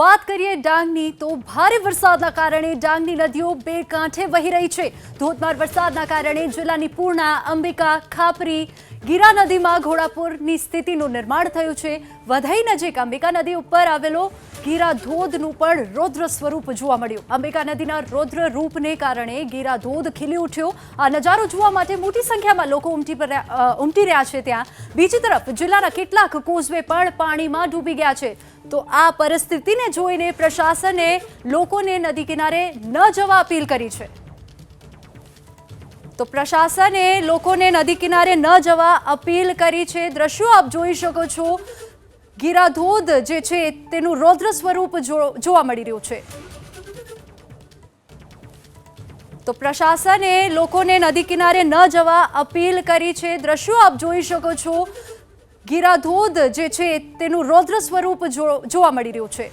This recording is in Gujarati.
વાત કરીએ ડાંગની, તો ભારે વરસાદના કારણે ડાંગની નદીઓ બે કાંઠે વહી રહી છે. ધોધમાર વરસાદના કારણે જિલ્લાની પૂર્ણા, અંબિકા, ખાપરી, ગીરા નદીમાં ઘોડાપુરની સ્થિતિનું નિર્માણ થયું છે. વધઈ નજીક અંબિકા નદી ઉપર આવેલો ગીરા ધોધનું પણ રૌદ્ર સ્વરૂપ જોવા મળ્યું. અંબિકા નદીના રૌદ્ર રૂપને કારણે ગીરા ધોધ ખીલી ઉઠ્યો. આ નજારો જોવા માટે મોટી સંખ્યામાં લોકો ઉમટી ઉમટી રહ્યા છે ત્યાં. બીજી તરફ, જિલ્લાના કેટલાક કોઝવે પણ પાણીમાં ડૂબી ગયા છે. તો આ પરિસ્થિતિને જોઈને પ્રશાસને લોકોને નદી કિનારે ન જવા અપીલ કરી છે. તો પ્રશાસને લોકોને નદી કિનારે ન જવા અપીલ કરી છે. દ્રશ્યો આપ જોઈ શકો છો. ગીરાધોધ જે છે, તેનું રૌદ્ર સ્વરૂપ જોવા મળી રહ્યું છે. તો પ્રશાસને લોકોને નદી કિનારે ન જવા અપીલ કરી છે. દ્રશ્યો આપ જોઈ શકો છો. ગીરાધોધ જે છે, તેનું રૌદ્ર સ્વરૂપ જોવા મળી રહ્યું છે.